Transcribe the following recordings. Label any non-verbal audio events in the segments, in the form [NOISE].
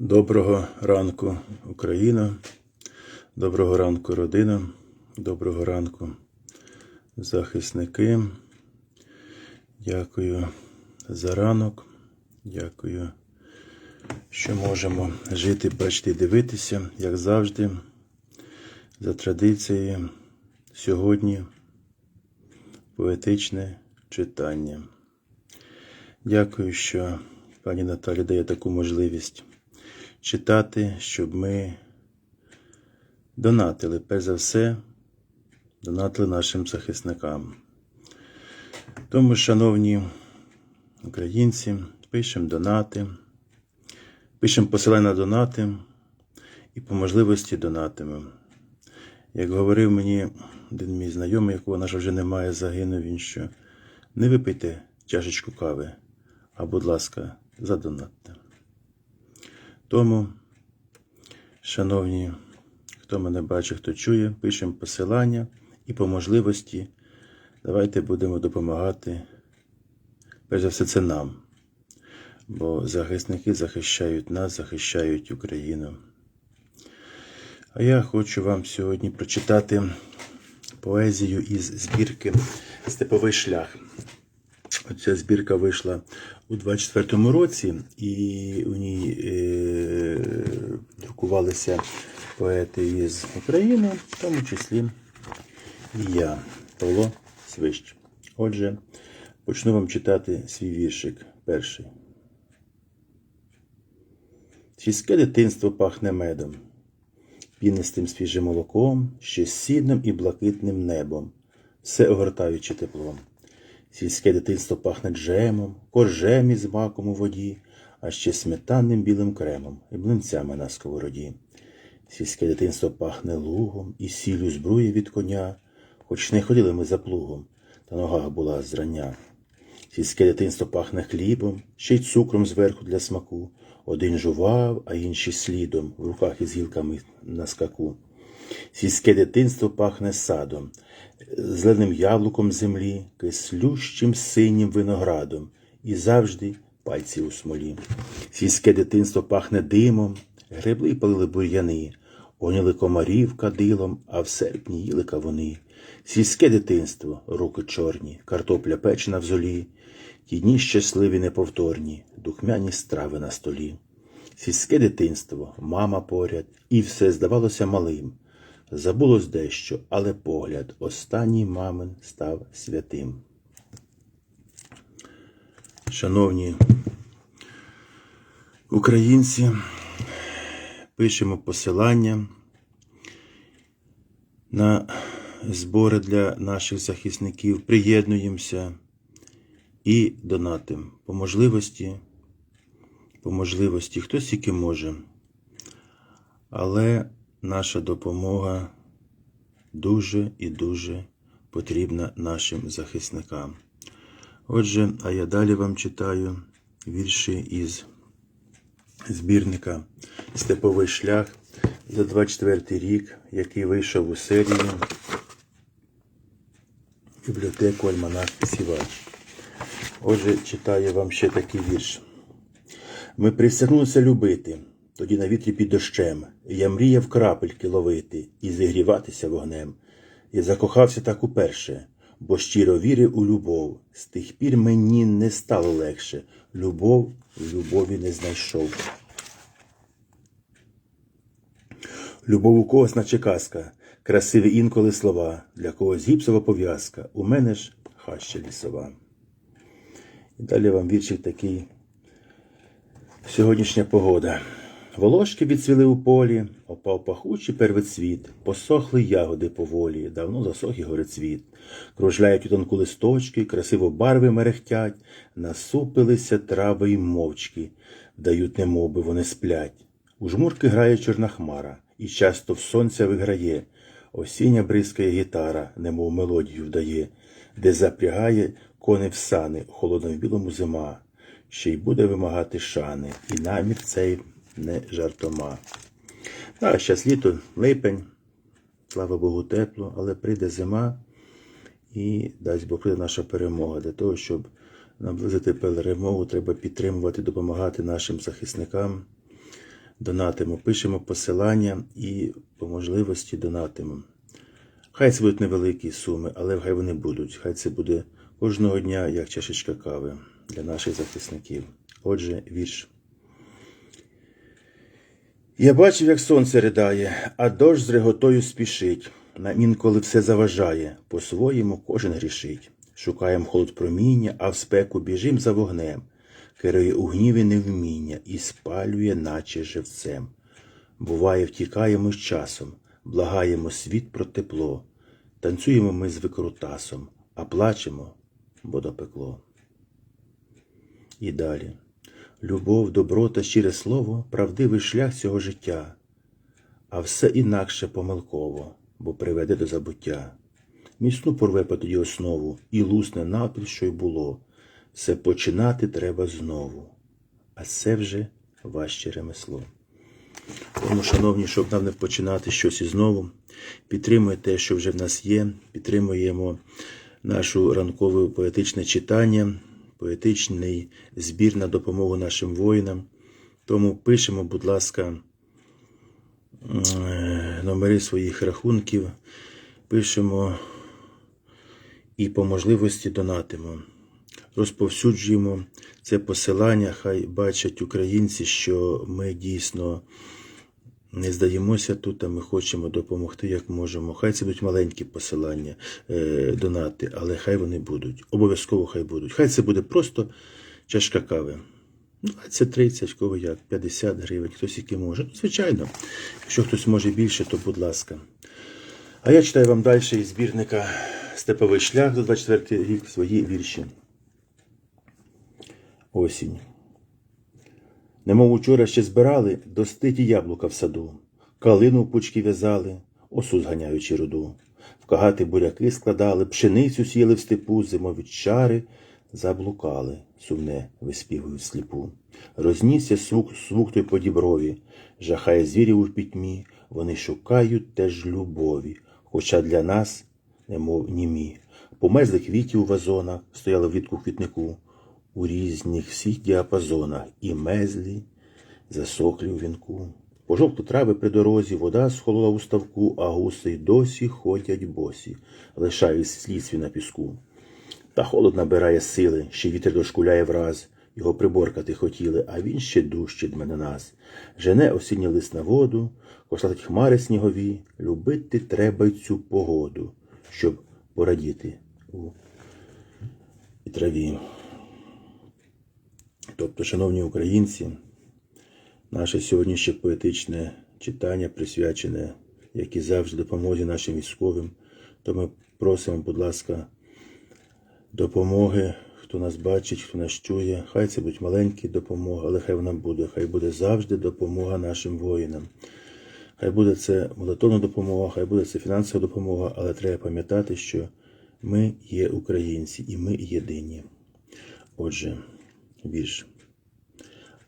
Доброго ранку, Україна. Доброго ранку, родина. Доброго ранку, захисники. Дякую за ранок. Дякую, що можемо жити, бачити, дивитися, як завжди, за традицією. Сьогодні поетичне читання. Дякую, що пані Наталі дає таку можливість читати, щоб ми донатили, перш за все, донатили нашим захисникам. Тому, шановні українці, пишемо донати, пишемо посилання на донати і по можливості донатимо. Як говорив мені один мій знайомий, якого, на жаль, вже немає, загинув він що. Не випийте чашечку кави, а будь ласка, задонатьте. Тому, шановні, хто мене бачить, хто чує, пишемо посилання і по можливості давайте будемо допомагати. Перш за все, це нам. Бо захисники захищають нас, захищають Україну. А я хочу вам сьогодні прочитати поезію із збірки Степовий шлях. Ця збірка вийшла у 24-му році, і у ній е, друкувалися поети із України, в тому числі і я, Павло Свищ. Отже, почну вам читати свій віршик перший. Сільське дитинство пахне медом, пінистим свіжим молоком, ще сідним і блакитним небом, все огортаючи теплом. Сільське дитинство пахне джемом, коржем із маком у воді, а ще сметанним білим кремом і блинцями на сковороді. Сільське дитинство пахне лугом і сіллю збруї від коня, хоч не ходили ми за плугом, та нога була зрання. Сільське дитинство пахне хлібом, ще й цукром зверху для смаку. Один жував, а інший слідом, в руках із гілками на скаку. Сільське дитинство пахне садом, зеленим яблуком землі, кислющим синім виноградом і завжди пальці у смолі. Сільське дитинство пахне димом, гребли палили бур'яни, гоніли комарів кадилом, а в серпні їли кавуни. Сільське дитинство, руки чорні, картопля печена в золі, ті дні щасливі неповторні, духмяні страви на столі. Сільське дитинство, мама поряд, і все здавалося малим. Забулось дещо, але погляд останній мамин став святим. Шановні українці, пишемо посилання на збори для наших захисників, приєднуємося і донатим по можливості, по можливості, хто тільки може. Але наша допомога дуже і дуже потрібна нашим захисникам. Отже, а я далі вам читаю вірші із збірника Степовий шлях за 24 рік, який вийшов у серію бібліотеку Альманах Сівач. Отже, читаю вам ще такий вірш. Ми присягнулися любити, тоді на вітрі під дощем. Я мріяв крапельки ловити і зігріватися вогнем. Я закохався так уперше, бо щиро вірив у любов. З тих пір мені не стало легше. Любов в любові не знайшов. Любов у когось, наче казка, красиві інколи слова, для когось гіпсова пов'язка, у мене ж хаща лісова. І далі вам віршик такий. Сьогоднішня погода. Волошки відцвіли у полі, опав пахучий первоцвіт, посохли ягоди поволі, давно засох і горецвіт. Кружляють у тонку листочки, красиво барви мерехтять, насупилися трави й мовчки, вдають немовби вони сплять. У жмурки грає чорна хмара, і часто в сонця виграє. Осіння бризкає гітара, немов мелодію вдає, де запрягає кони в сани, холодно в білому зима, ще й буде вимагати шани, і намір цей не жартома. А щас літо, липень, слава Богу, тепло, але прийде зима і дасть Бог прийде наша перемога. Для того, щоб наблизити перемогу, треба підтримувати, допомагати нашим захисникам, донатимо, пишемо посилання і по можливості донатимо. Хай це будуть невеликі суми, але хай вони будуть. Хай це буде кожного дня як чашечка кави для наших захисників. Отже, вірш. Я бачив, як сонце ридає, а дощ з реготою спішить. Нам інколи все заважає, по-своєму кожен грішить. Шукаєм холод проміння, а в спеку біжим за вогнем. Керує у гніві невміння і спалює, наче живцем. Буває, втікаємо з часом, благаємо світ про тепло. Танцюємо ми з викрутасом, а плачемо, бо допекло. І далі. Любов, доброта, щире слово, правдивий шлях цього життя, а все інакше помилково, бо приведе до забуття. Міцну порве по тоді основу, і лусне напіл, що й було. Все починати треба знову, а це вже важче ремесло. Тому, шановні, щоб нам не починати щось ізнову, підтримуйте те, що вже в нас є, підтримуємо нашу ранкове поетичне читання, поетичний збір на допомогу нашим воїнам. Тому пишемо, будь ласка, е, номери своїх рахунків, пишемо і по можливості донатимо. Розповсюджуємо це посилання, хай бачать українці, що ми дійсно не здаємося тут, а ми хочемо допомогти як можемо. Хай це будуть маленькі посилання, е, донати, але хай вони будуть. Обов'язково хай будуть. Хай це буде просто чашка кави. 20-30, кого як, 50 гривень, хтось який може. Ну, Звичайно, якщо хтось може більше, то будь ласка. А я читаю вам далі із збірника Степовий шлях за 24 рік свої вірші. Осінь. Немов учора ще збирали доститі яблука в саду, калину в пучки в'язали, осу зганяючи руду. В кагати буряки складали, пшеницю сіяли в степу, зимові чари заблукали, сумне виспівують сліпу. Рознісся свук, свук той по діброві, жахає звірів у пітьмі, вони шукають теж любові, хоча для нас, немов німі. Померзли квіті у вазонах, стояли влітку в квітнику, у різних всіх діапазонах, і мезлі засохлі у вінку. Пожовкли трави при дорозі, вода схолола у ставку, а гуси досі ходять босі, лишають слід свій на піску. Та холод набирає сили, ще вітер дошкуляє враз. Його приборкати хотіли, а він ще дужче дме на нас. Жене осінній лист на воду, кослатить хмари снігові. Любити треба й цю погоду, щоб порадіти у траві. Тобто, шановні українці, наше сьогоднішнє поетичне читання присвячене, як і завжди, допомозі нашим військовим. То ми просимо, будь ласка, допомоги, хто нас бачить, хто нас чує. Хай це будуть маленькі допомоги, але хай вона буде. Хай буде завжди допомога нашим воїнам. Хай буде це молитовна допомога, хай буде це фінансова допомога, але треба пам'ятати, що ми є українці і ми єдині. Отже, вірш.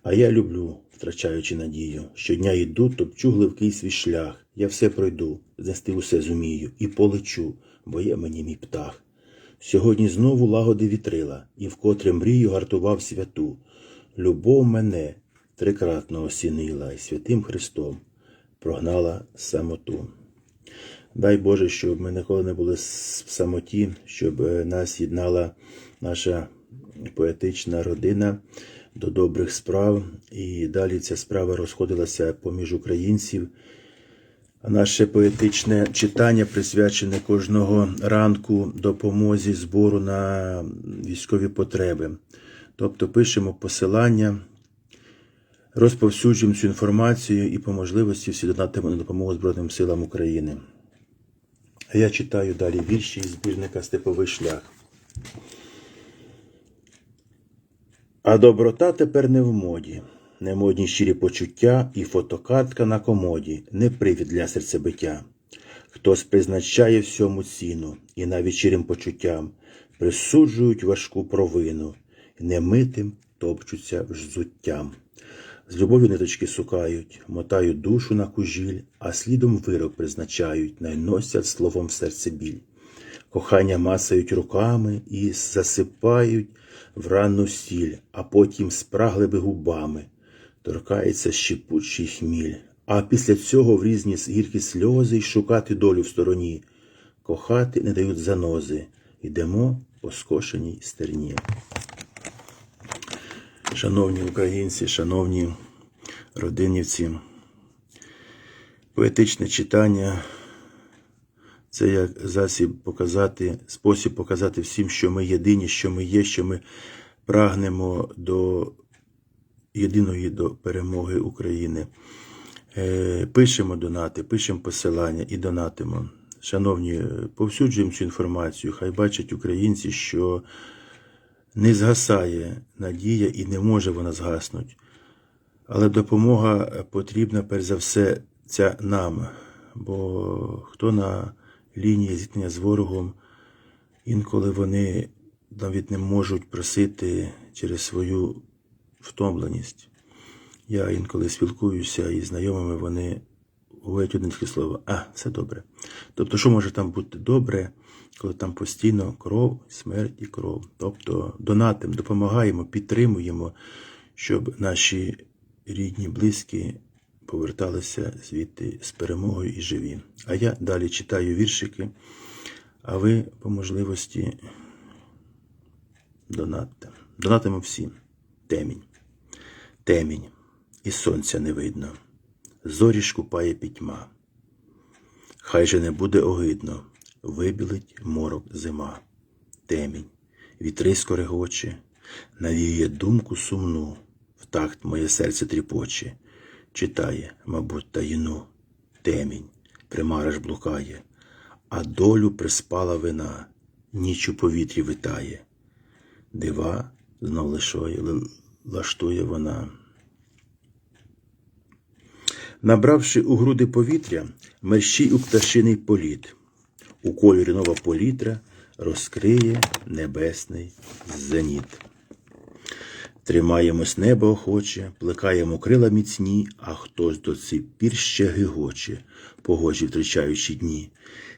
А я люблю, втрачаючи надію. Щодня йду, топчу гливкий свій шлях. Я все пройду, знести усе зумію, і полечу, бо є мені мій птах. Сьогодні знову лагоди вітрила, і вкотре мрію гартував святу. Любов мене трикратно осінила, і святим Христом прогнала самоту. Дай Боже, щоб ми ніколи не були в самоті, щоб е, нас єднала наша поетична родина до добрих справ, і далі ця справа розходилася поміж українців. А Наше поетичне читання присвячене кожного ранку допомозі збору на військові потреби. Тобто пишемо посилання, розповсюджуємо цю інформацію і по можливості всі донатимо на допомогу Збройним силам України. А я читаю далі вірші із збірника Степовий шлях. А доброта тепер не в моді, не модні щирі почуття і фотокартка на комоді, не привід для серцебиття. Хтось призначає всьому ціну, і навіть щирим почуттям присуджують важку провину, немитим топчуться взуттям. З любов'ю ниточки сукають, мотають душу на кужіль, а слідом вирок призначають, найносять словом в серце біль. Кохання масають руками і засипають в ранну сіль, а потім спрагливи губами. торкається щепучий хміль, а після цього в різні гіркі сльози й шукати долю в стороні. Кохати не дають занози, йдемо по скошеній стерні. Шановні українці, шановні родинівці, поетичне читання це як засіб показати, спосіб показати всім, що ми єдині, що ми є, що ми прагнемо до єдиної до перемоги України. Е, Пишемо донати, пишемо посилання і донатимо. Шановні, е, повсюджуємо цю інформацію. Хай бачать українці, що не згасає надія і не може вона згаснути. Але допомога потрібна перш за все ця нам. Бо хто на лінії зіткнення з ворогом, інколи вони навіть не можуть просити через свою втомленість. Я інколи спілкуюся із знайомими, вони говорять одне тільки слово, а, все добре. Тобто, що може там бути добре, коли там постійно кров, смерть і кров. Тобто донатимо, допомагаємо, підтримуємо, щоб наші рідні, близькі поверталися звідти з перемогою і живі. А я далі читаю віршики, а ви по можливості донатте. Донатимо всім. Темінь. Темінь, і сонця не видно. Зорі купає пітьма. Хай же не буде огидно, вибілить морок зима. Темінь, вітри скорегоче, навіює думку сумну, в такт моє серце тріпоче, читає, мабуть, таїну. Темінь, примара блукає, а долю приспала вина, ніч у повітрі витає. Дива знов лишує, лаштує вона. Набравши у груди повітря, мерщій у пташиний політ. У кольорі нова політра розкриє небесний зеніт. Тримаємось небо охоче, плекаємо крила міцні, а хтось до цих пір ще гигоче, погожі втрачаючи дні.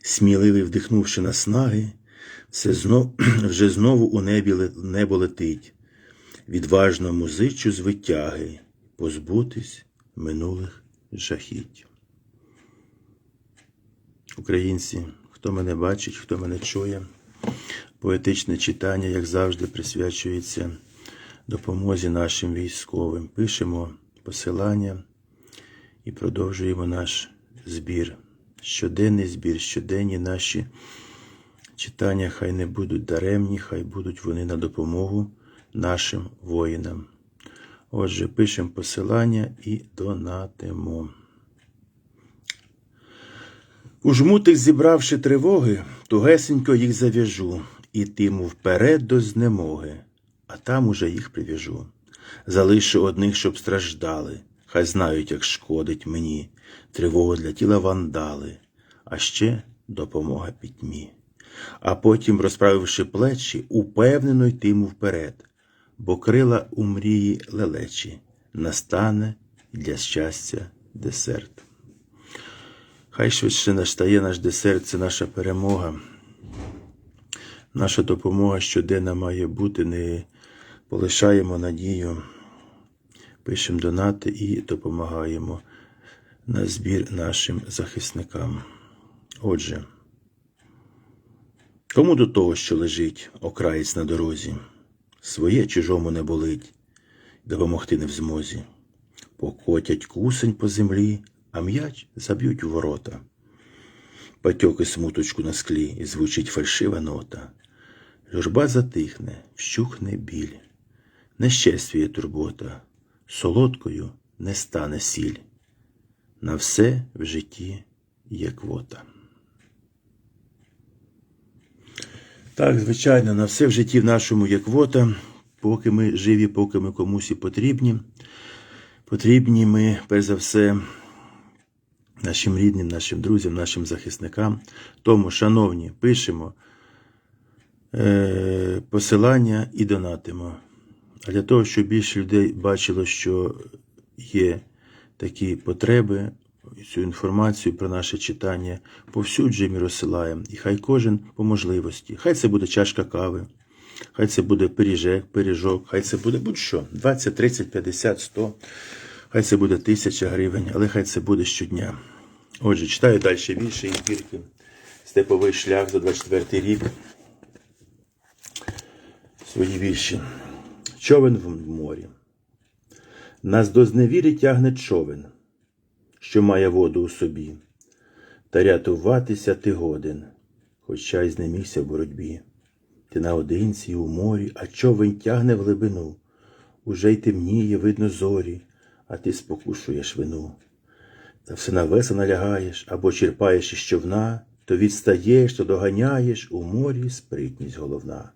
Сміливий вдихнувши наснаги, все знов, [CLEARS THROAT] вже знову у небі небо летить. Відважно музичу з витяги, позбутись минулих жахіть. Українці, хто мене бачить, хто мене чує, поетичне читання, як завжди, присвячується допомозі нашим військовим. Пишемо посилання і продовжуємо наш збір. Щоденний збір, щоденні наші читання хай не будуть даремні, хай будуть вони на допомогу нашим воїнам. Отже, пишемо посилання і донатимо. У жмутих зібравши тривоги, тугесенько їх зав'яжу, і тиму вперед до знемоги, а там уже їх прив'яжу. Залишу одних, щоб страждали, хай знають, як шкодить мені, тривогу для тіла вандали, а ще допомога пітьмі. А потім, розправивши плечі, упевнено йтиму вперед, бо крила у мрії лелечі, настане для щастя десерт. Хай швидше настає наш десерт, це наша перемога. Наша допомога щоденна має бути, не полишаємо надію, пишемо донати і допомагаємо на збір нашим захисникам. Отже, кому до того, що лежить окраєць на дорозі, своє чужому не болить, допомогти не в змозі. Покотять кусень по землі, а м'яч заб'ють у ворота. Потьоки смуточку на склі, і звучить фальшива нота. Журба затихне, вщухне біль, неществіє турбота, солодкою не стане сіль. На все в житті є квота. Так, звичайно, на все в житті в нашому є квота, поки ми живі, поки ми комусь і потрібні. Потрібні ми, перш за все, нашим рідним, нашим друзям, нашим захисникам. Тому, шановні, пишемо е, посилання і донатимо. А для того, щоб більше людей бачило, що є такі потреби, цю інформацію про наше читання повсюджуємо і розсилаємо. І хай кожен по можливості. Хай це буде чашка кави, хай це буде пиріжек, пиріжок, хай це буде будь-що. 20, 30, 50, 100. Хай це буде тисяча гривень, але хай це буде щодня. Отже, читаю далі вірші і збірки. Степовий шлях за 24 рік. Свої вірші. Човен в морі. Нас до зневіри тягне човен, що має воду у собі. Та рятуватися ти годен, хоча й знемігся в боротьбі. Ти наодинці у морі, а човен тягне в глибину. Уже й темніє, видно зорі, а ти спокушуєш вину. Та все на веса налягаєш або черпаєш із човна, то відстаєш, то доганяєш у морі спритність головна.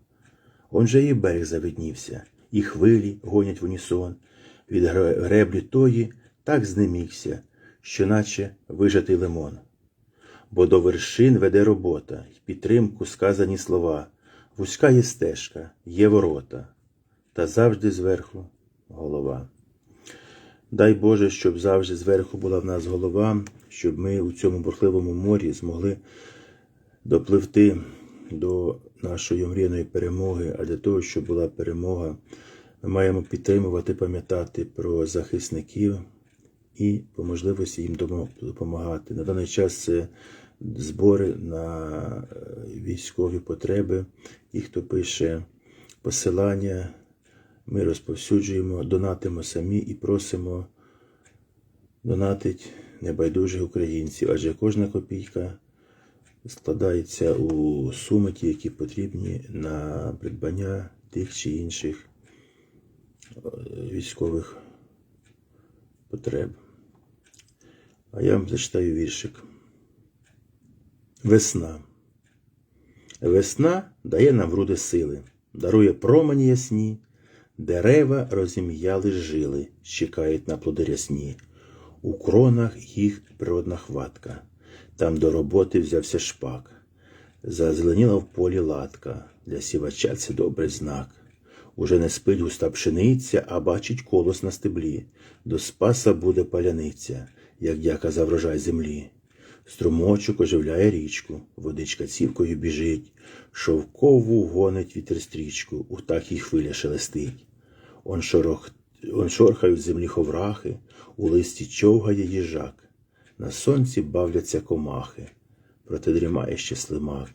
Он же і берег завиднівся, і хвилі гонять в унісон. Від греблі тої так знемігся, що наче вижатий лимон. Бо до вершин веде робота, й підтримку сказані слова. Вузька є стежка, є ворота, та завжди зверху голова. Дай Боже, щоб завжди зверху була в нас голова, щоб ми у цьому бурхливому морі змогли допливти до нашої омріяної перемоги, а для того, щоб була перемога, ми маємо підтримувати, пам'ятати про захисників і по можливості їм допомагати. На даний час це збори на е, військові потреби. І хто пише посилання, ми розповсюджуємо, донатимо самі і просимо донатить небайдужих українців, адже кожна копійка складається у суми, ті, які потрібні на придбання тих чи інших е, військових потреб. А я вам зачитаю віршик. Весна. Весна дає нам груди сили, дарує промені ясні, дерева розім'яли жили, чекають на плоди рясні. У кронах їх природна хватка, там до роботи взявся шпак. Зазеленіла в полі латка, для сівача це добрий знак. Уже не спить густа пшениця, а бачить колос на стеблі. До спаса буде паляниця, як дяка за врожай землі. Струмочок оживляє річку, водичка цівкою біжить, шовкову гонить вітер стрічку, у тахій хвиля шелестить. Он, шорох, он шорхають землі ховрахи, у листі човгає їжак, на сонці бавляться комахи, проте дрімає ще слимак.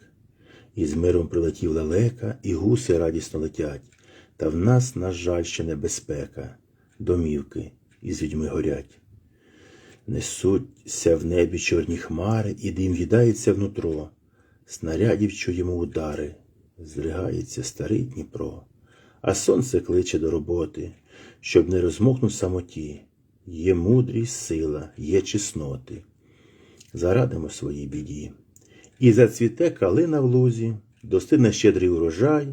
І з миром прилетів лелека, і гуси радісно летять, та в нас, на жаль, ще небезпека, домівки із людьми горять. Несуться в небі чорні хмари, і дим в'їдається внутро. Снарядів чуємо удари, зригається старий Дніпро, а сонце кличе до роботи, щоб не розмокнув самоті. Є мудрість, сила, є чесноти. Зарадимо своїй біді. І зацвіте калина в лузі, достигне щедрий урожай.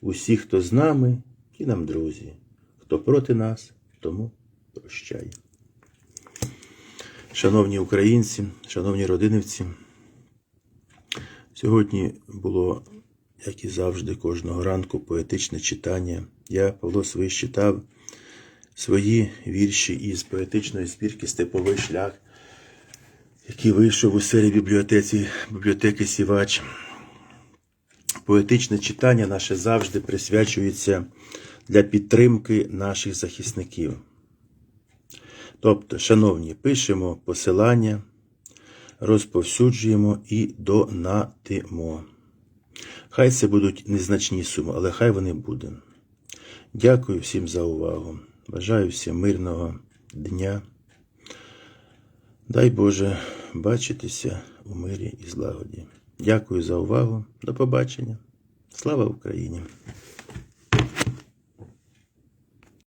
Усі, хто з нами, ті нам друзі, хто проти нас, тому прощай. Шановні українці, шановні родинівці, сьогодні було, як і завжди, кожного ранку поетичне читання. Я, Павло Свищ, читав свої вірші із поетичної збірки Степовий шлях, який вийшов у серії бібліотеці, бібліотеки Сівач. Поетичне читання наше завжди присвячується для підтримки наших захисників. Тобто, шановні, пишемо посилання, розповсюджуємо і донатимо. Хай це будуть незначні суми, але хай вони будуть. Дякую всім за увагу. Бажаю всім мирного дня. Дай Боже бачитися у мирі і злагоді. Дякую за увагу. До побачення. Слава Україні!